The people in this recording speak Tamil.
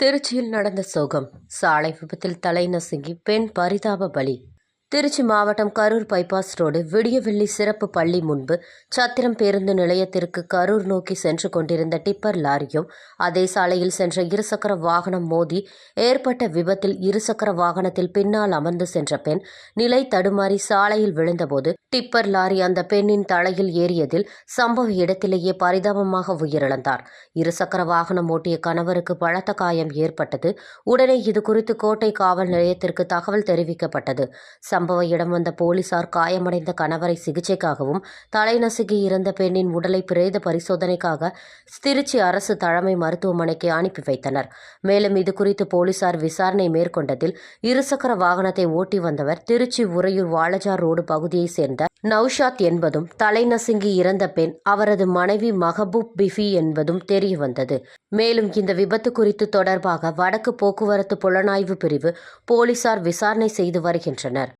திருச்சியில் நடந்த சோகம். சாலை விபத்தில் தலை நசுங்கி பெண் பரிதாப பலி. திருச்சி மாவட்டம் கரூர் பைபாஸ் ரோடு விடியவெள்ளி சிறப்பு பள்ளி முன்பு சத்திரம் பேருந்து நிலையத்திற்கு கரூர் நோக்கி சென்று கொண்டிருந்த டிப்பர் லாரியும் அதே சாலையில் சென்ற இருசக்கர வாகனம் மோதி ஏற்பட்ட விபத்தில் இருசக்கர வாகனத்தில் பின்னால் அமர்ந்து சென்ற பெண் நிலை தடுமாறி சாலையில் விழுந்தபோது டிப்பர் லாரி அந்த பெண்ணின் தலையில் ஏறியதில் சம்பவ இடத்திலேயே பரிதாபமாக உயிரிழந்தார். இருசக்கர வாகனம் ஓட்டிய கணவருக்கு பலத்த காயம் ஏற்பட்டது. உடனே இது குறித்து கோட்டை காவல் நிலையத்திற்கு தகவல் தெரிவிக்கப்பட்டது. சம்பவ இடம் வந்த போலீசார் காயமடைந்த கணவரை சிகிச்சைக்காகவும் தலை நசுங்கி இறந்த பெண்ணின் உடலை பிரேத பரிசோதனைக்காக திருச்சி அரசு தலைமை மருத்துவமனைக்கு அனுப்பி வைத்தனர். மேலும் இது குறித்து போலீசார் விசாரணை மேற்கொண்டதில் இருசக்கர வாகனத்தை ஓட்டி வந்தவர் திருச்சி உறையூர் வாலஜார் ரோடு பகுதியைச் சேர்ந்த நௌஷாத் என்பதும் தலைநசுங்கி இறந்த பெண் அவரது மனைவி மஹபூப் பிஃபி என்பதும் தெரிய வந்தது மேலும் இந்த விபத்து குறித்து தொடர்பாக வடக்கு போக்குவரத்து புலனாய்வு பிரிவு போலீசார் விசாரணை செய்து வருகின்றனர்.